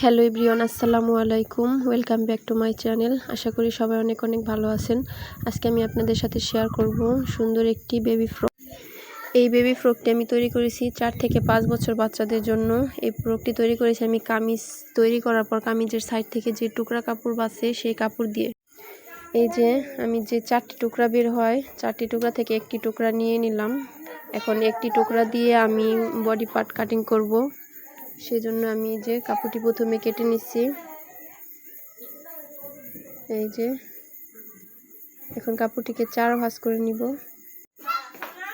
Hello everyone আসসালামু আলাইকুম। Welcome back to my channel আশা করি সবাই অনেক অনেক ভালো আছেন। আজকে আমি আপনাদের সাথে শেয়ার করব সুন্দর একটি বেবি ফ্রক এই বেবি ফ্রকটি আমি তৈরি করেছি চার থেকে পাঁচ বছর বাচ্চাদের জন্য। এই ফ্রকটি তৈরি করেছি আমি কামিজ তৈরি করার পর কামিজের সাইড থেকে যে টুকরা কাপড় বাঁচে সেই কাপড় দিয়ে। এই যে আমি যে চারটি টুকরা বের হয়, চারটি টুকরা থেকে একটি টুকরা নিয়ে নিলাম। এখন একটি টুকরা দিয়ে আমি বডি পার্ট কাটিং করব। সেজন্য আমি যে কাপড়টি প্রথমে কেটে নিচ্ছি। এই যে এখন কাপড়টিকে চার ভাঁজ করে নিব।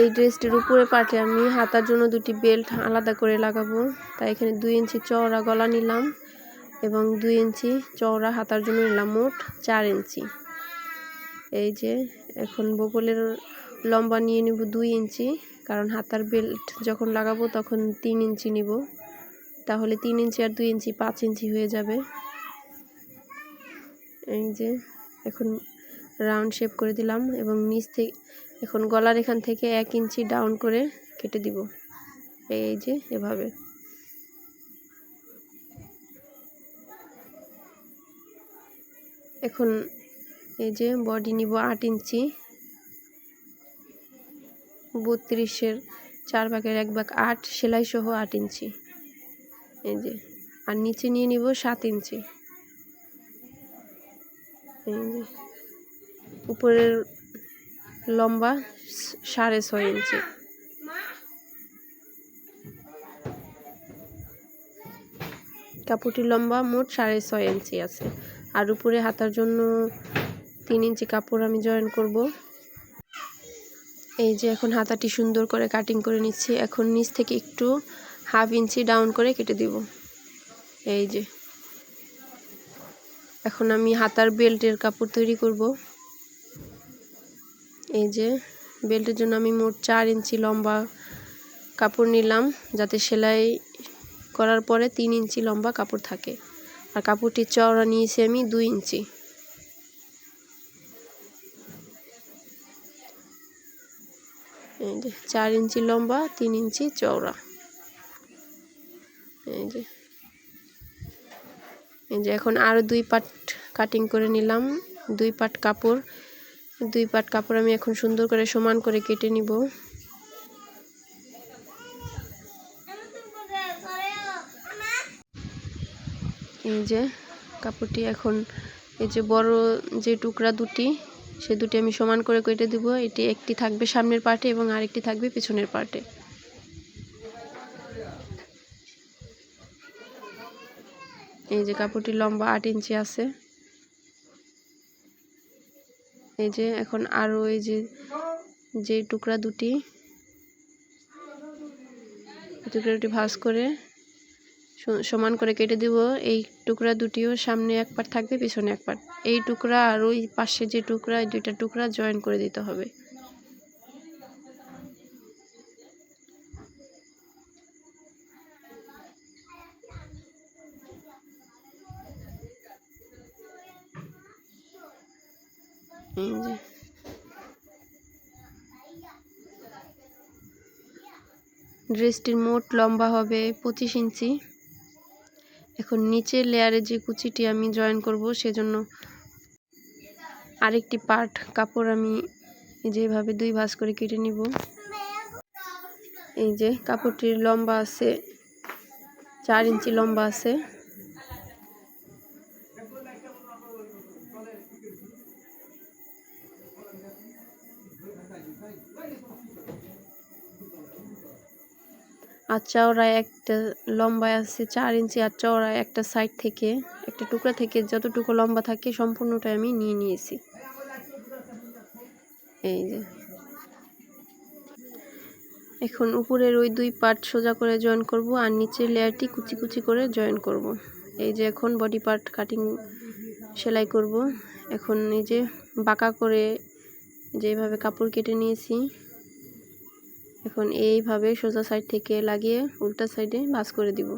এই ড্রেসটির উপরে পাটে আমি হাতার জন্য দুটি বেল্ট আলাদা করে লাগাবো। তাই এখানে দুই ইঞ্চি চওড়া গলা নিলাম এবং দুই ইঞ্চি চওড়া হাতার জন্য নিলাম মোট চার ইঞ্চি। এই যে এখন বগলের লম্বা নিয়ে নিব দুই ইঞ্চি, কারণ হাতার বেল্ট যখন লাগাবো তখন তিন ইঞ্চি নিব। তাহলে তিন ইঞ্চি আর দুই ইঞ্চি পাঁচ ইঞ্চি হয়ে যাবে। এই যে, এখন রাউন্ড শেপ করে দিলাম এবং নিচ থেকে, এখন গলার এখান থেকে এক ইঞ্চি ডাউন করে কেটে দিব। এই যে, এভাবে। এখন এই যে বডি নিব আট ইঞ্চি। বত্রিশের চার ভাগের এক ভাগ আট সেলাই সহ আট ইঞ্চি। এই যে, আর নিচে নিয়ে নিব সাত ইঞ্চি। এই যে, উপরের লম্বা সাড়ে ছয় ইঞ্চি। কাপড়টির লম্বা মোট সাড়ে ছয় ইঞ্চি আছে। আর উপরে হাতার জন্য তিন ইঞ্চি কাপড় আমি জয়েন করব। এই যে, এখন হাতাটি সুন্দর করে কাটিং করে নিচ্ছি। এখন নিচ থেকে একটু হাফ ইঞ্চি ডাউন করে কেটে দিব। এই যে। এখন আমি হাতার বেল্টের কাপড় তৈরি করব। এই যে, বেল্টের জন্য আমি মোট চার ইঞ্চি লম্বা কাপড় নিলাম, যাতে সেলাই করার পরে তিন ইঞ্চি লম্বা কাপড় থাকে। আর কাপড়টির চওড়া নিয়েছি আমি দুই ইঞ্চি। চার ইঞ্চি লম্বা, তিন ইঞ্চি চওড়া। এই যে এখন আরও দুই পাট কাটিং করে নিলাম, দুই পাট কাপড়। দুই পাট কাপড় আমি এখন সুন্দর করে সমান করে কেটে নিব। এই যে কাপড়টি এখন, এই যে বড় যে টুকরা দুটি, সে দুটি আমি সমান করে কেটে দিব। এটি একটি থাকবে সামনের পার্টে এবং আরেকটি থাকবে পিছনের পার্টে এই যে কাপড়টি লম্বা আট ইঞ্চি আছে। এই যে এখন আরও এই যে যে টুকরা দুটি টুকরা দুটি ভাজ করে সমান করে কেটে দিব। এই টুকরা দুটিও সামনে এক পাট থাকবে, পিছনে এক পাট এই টুকরা আর ওই পাশে যে টুকরা দুইটা টুকরা জয়েন করে দিতে হবে। ড্রেসটির মোট লম্বা হবে পঁচিশ ইঞ্চি। এখন নিচের লেয়ারে যে কুচিটি আমি জয়েন করব সেজন্য আরেকটি পার্ট কাপড় আমি যেভাবে দুই ভাঁজ করে কেটে নিব। এই যে কাপড়টির লম্বা আছে, চার ইঞ্চি লম্বা আছে। আর চওড়ায় একটা লম্বায় আছে চার ইঞ্চি আর চওড়ায় একটা সাইড থেকে, একটা টুকরা থেকে যতটুকু লম্বা থাকে সম্পূর্ণটাই আমি নিয়ে নিয়েছি। এই যে। এখন উপরের ওই দুই পার্ট সোজা করে জয়েন করব আর নিচের লেয়ারটি কুচি কুচি করে জয়েন করব। এই যে এখন বডি পার্ট কাটিং সেলাই করব। এখন এই যে বাঁকা করে যেভাবে কাপড় কেটে নিয়েছি এখন এইভাবে সোজা সাইড থেকে লাগিয়ে উল্টা সাইডে ভাঁজ করে দিব।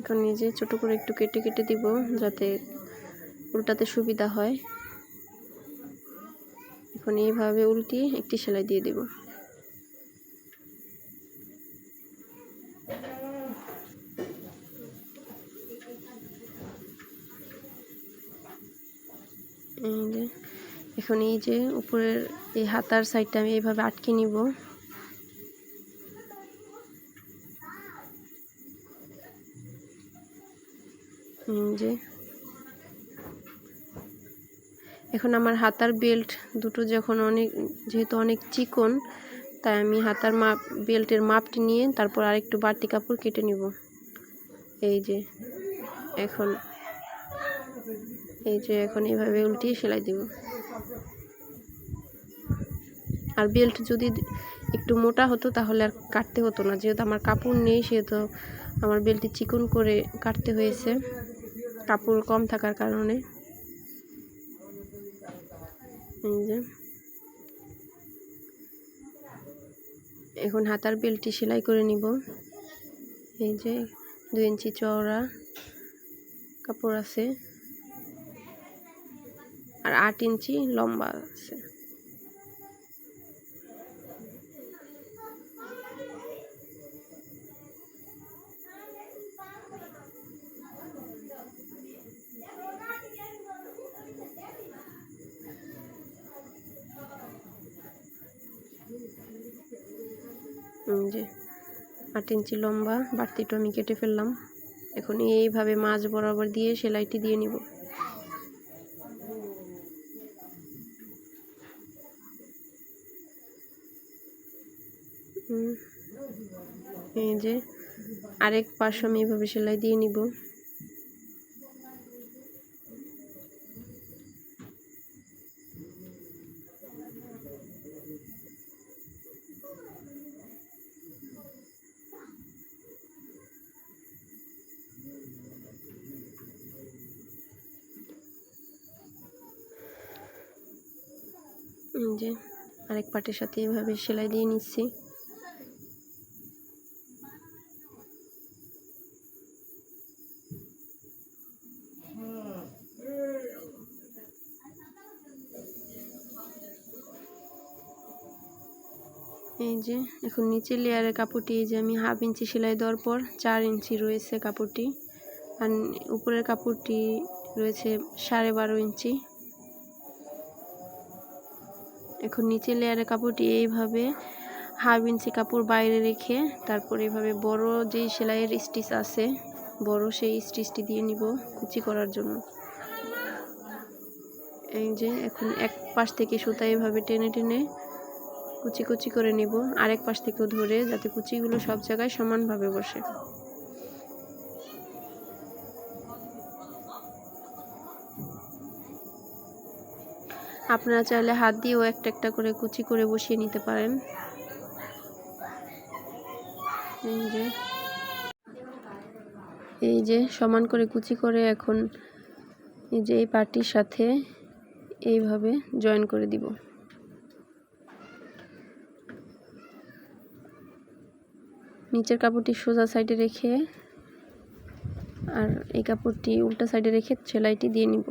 এখন নিজে ছোট করে একটু কেটে কেটে দিব যাতে উল্টাতে সুবিধা হয়। এখন এইভাবে উল্টিয়ে একটি সেলাই দিয়ে দেব। এখন এই যে উপরের এই হাতার সাইডটা আমি এইভাবে আটকে নিব। যে, এখন আমার হাতার বেল্ট দুটো যখন অনেক, যেহেতু অনেক চিকন, তাই আমি হাতার মাপ বেল্টের মাপটি নিয়ে তারপর আরেকটু বাড়তি কাপড় কেটে নিব। এই যে, এখন এই যে এখন এইভাবে উল্টিয়ে সেলাই দিব। আর বেল্ট যদি একটু মোটা হতো তাহলে আর কাটতে হতো না, যেহেতু আমার কাপড় নেই, সেহেতু আমার বেল্টটি চিকন করে কাটতে হয়েছে। কাপড় কম থাকার কারণে। এখন হাতার বেল্টটি সেলাই করে নিব। এই যে দুই ইঞ্চি চওড়া কাপড় আছে। আর আট ইঞ্চি লম্বা আছে। আট ইঞ্চি লম্বা বাড়তিটা আমি কেটে ফেললাম। এখন এইভাবে মাছ বরাবর দিয়ে সেলাইটি দিয়ে নিব। এই যে আরেক পাশ আমি এভাবে সেলাই দিয়ে নিব। যে আরেক পাটের সাথে এভাবে সেলাই দিয়ে নিচ্ছি। যে এখন নিচের লেয়ারের কাপড়টি এই যে আমি হাফ ইঞ্চি সেলাই দেওয়ার পর চার ইঞ্চি রয়েছে কাপড়টি। আর উপরের কাপড়টি রয়েছে সাড়ে বারো ইঞ্চি। এখন নিচের লেয়ারের কাপড়টি এইভাবে হাফ ইঞ্চি কাপড় বাইরে রেখে তারপর এইভাবে বড় যেই সেলাইয়ের স্টিচ আছে, বড় সেই স্টিচটি দিয়ে নিব কুচি করার জন্য। এই যে এখন এক পাশ থেকে সুতা এইভাবে টেনে টেনে কুচি কুচি করে নিব, আরেক পাশ থেকেও ধরে যাতে কুচিগুলো সব জায়গায় সমানভাবে বসে। আপনারা চাইলে হাত দিয়েও একটা একটা করে কুচি করে বসিয়ে নিতে পারেন। এই যে এই যে সমান করে কুচি করে এখন এই যে এই পাটির সাথে এইভাবে জয়েন করে দিব। নিচের কাপড়টি সোজা সাইডে রেখে আর এই কাপড়টি উল্টা সাইডে রেখে সেলাইটি দিয়ে নিব।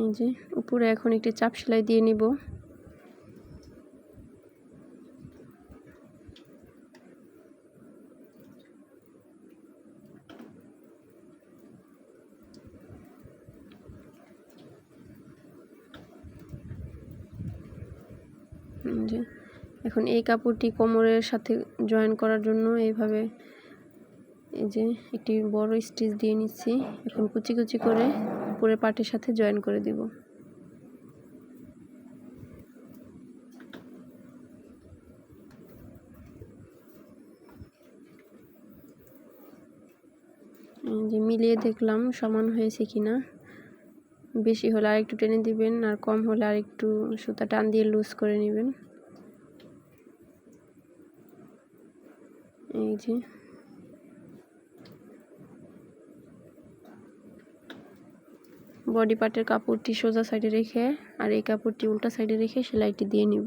এই যে উপরে এখন একটি চাপ সেলাই দিয়ে নিব। যে এখন এই কাপড়টি কোমরের সাথে জয়েন করার জন্য এইভাবে এই যে একটি বড় স্টিচ দিয়ে নিচ্ছি। এখন কুচি কুচি করে উপরে পাটের সাথে জয়েন করে দিব। যে মিলিয়ে দেখলাম সমান হয়েছে কিনা। বেশি হলে আর একটু টেনে দিবেন, আর কম হলে আর একটু সুতা টান দিয়ে লুজ করে নেবেন। এই যে। বডি পার্টের কাপড়টি সোজা সাইডে রেখে, আর এই কাপড়টি উল্টা সাইডে রেখে সেলাইটি দিয়ে নিব।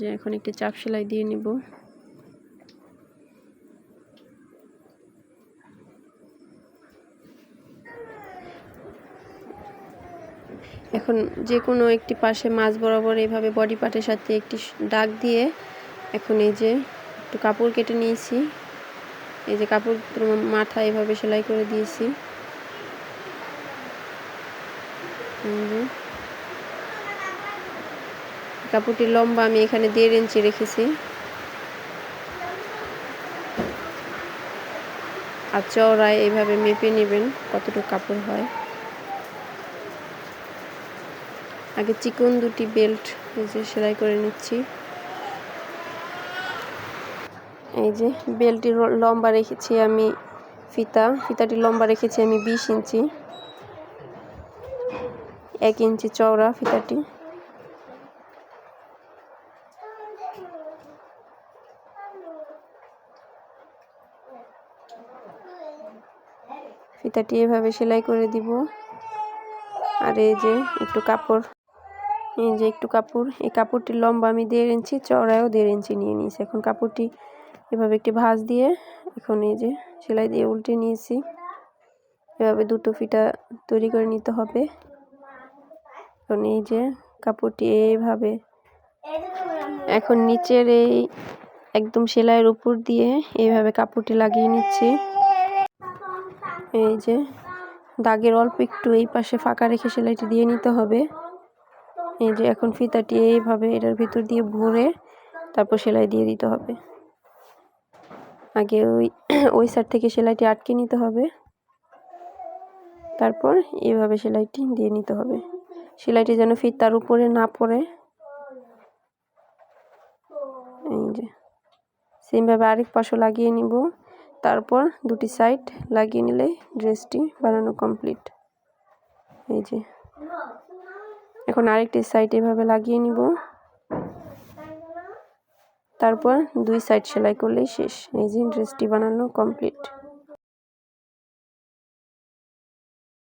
যে এখন একটি চাপ সেলাই দিয়ে নিব। এখন যে কোনো একটি পাশে মাছ বরাবর এইভাবে বডি পার্টের সাথে একটি দাগ দিয়ে এখন এই যে একটু কাপড় কেটে নিয়েছি। এই যে কাপড় মাথা এভাবে সেলাই করে দিয়েছি। কাপড়টির লম্বা আমি এখানে দেড় ইঞ্চি রেখেছি। আর চওড়ায় এইভাবে মেপে নেবেন কতটুকু কাপড় হয়। আগে চিকন দুটি বেল্ট এই যে সেলাই করে নিচ্ছি। এই যে বেল্টটি লম্বা রেখেছি আমি ফিতা। ফিতাটি লম্বা রেখেছি আমি বিশ ইঞ্চি। এক ইঞ্চি চওড়া ফিতাটি। ফিতাটি এভাবে সেলাই করে দিব। আর এই যে একটু কাপড়, এই যে একটু কাপড়, এই কাপড়টি লম্বা আমি দেড় ইঞ্চি চড়ায়ও দেড় ইঞ্চি নিয়ে নিয়েছি। এখন কাপড়টি এভাবে একটি ভাঁজ দিয়ে এখন এই যে সেলাই দিয়ে উল্টে নিয়েছি। এভাবে দুটো ফিতা তৈরি করে নিতে হবে। এখন এই যে কাপড়টি এইভাবে এখন নিচের এই একদম সেলাইয়ের উপর দিয়ে এইভাবে কাপড়টি লাগিয়ে নিচ্ছি। এই যে, দাগের অল্প একটু এই পাশে ফাঁকা রেখে সেলাইটি দিয়ে নিতে হবে। এই যে, এখন ফিতাটি এইভাবে এটার ভিতর দিয়ে ভরে তারপর সেলাই দিয়ে দিতে হবে। আগে ওই ওই সাইড থেকে সেলাইটি আটকে নিতে হবে। তারপর এইভাবে সেলাইটি দিয়ে নিতে হবে। সেলাইটি যেন ফিতার উপরে না পড়ে। এই যে, সেমভাবে আরেক পাশও লাগিয়ে নিব। তারপর দুটি সাইড লাগিয়ে নিলে ড্রেসটি বানানো কমপ্লিট। এই যে। এখন আরেকটি সাইড এভাবে লাগিয়ে নিব। তারপর দুই সাইড সেলাই করলেই শেষ। এই যে ড্রেসটি বানানো কমপ্লিট।